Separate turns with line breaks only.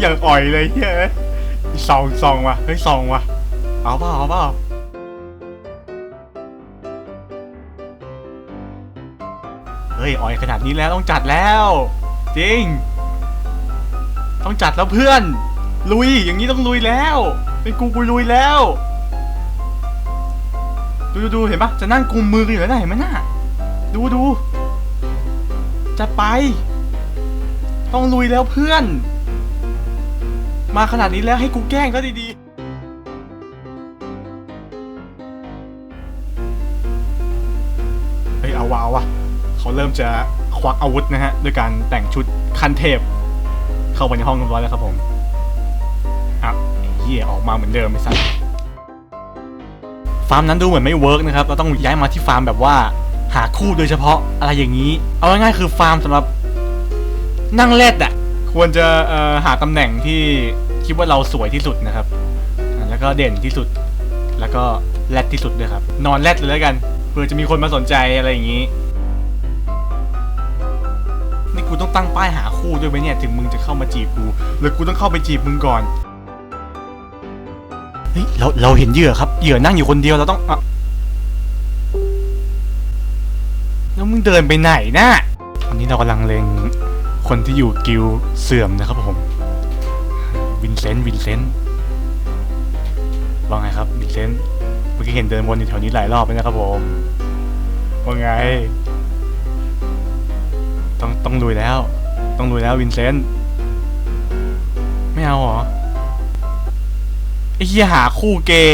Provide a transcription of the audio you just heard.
อย่างอ่อยเลยเฮ้ยส่องส่องว่ะเฮ้ยส่องว่ะเอาเปล่าเอาเปล่าเฮ้ยอ่อยขนาดนี้แล้วต้องจัดแล้ว จริง ต้องจัดแล้วเพื่อน ลุยอย่างนี้ต้องลุยแล้วเป็นกูกูลุยแล้ว ดูดูเห็นปะจะนั่งกุมมือกันอยู่แล้วนะเห็นไหมน่ะดูดูจัดไป ต้องลุยแล้วเพื่อน มาขนาดนี้แล้วให้กูแกล้งก็ดี ๆ เฮ้ยเอาวะเอาวะเขาเริ่มจะควักอาวุธนะฮะด้วยการแต่งชุดคันเทพ เข้าไปในห้องเรียบร้อยแล้วครับผมอะเหี้ยออกมาเหมือนเดิมไอ้สัสฟาร์มนั้นดูเหมือนไม่เวิร์กนะครับ เราต้องย้ายมาที่ฟาร์มแบบว่าหาคู่โดยเฉพาะอะไรอย่างนี้ เอาง่ายๆคือฟาร์มสำหรับนั่งเล่ดอะ ควรจะหาตำแหน่งที่คิดว่าเราสวยที่สุดนะครับ แล้วก็เด่นที่สุด แล้วก็แรดที่สุดด้วยครับ นอนแรดเลยแล้วกัน เพื่อจะมีคนมาสนใจอะไรอย่างนี้ นี่กูต้องตั้งป้ายหาคู่ด้วยไหมเนี่ย ถึงมึงจะเข้ามาจีบกู หรือกูต้องเข้าไปจีบมึงก่อน เฮ้ย เราเราเห็นเหยื่อครับ เหยื่อนั่งอยู่คนเดียวเราต้องอะแล้วมึงเดินไปไหนนะ่ะอันนี้เรากำลังเลง คนที่อยู่กิลเสื่อมนะครับผม วินเซนต์วินเซนต์ว่าไงครับวินเซนต์เมื่อกี้เห็นเดินวนอยู่แถวนี้หลายรอบเลยนะครับผมว่าไง ต้องต้องลุยแล้ว ต้องลุยแล้ววินเซนต์ไม่เอาเหรอไอ้เหี้ยหาคู่เกย์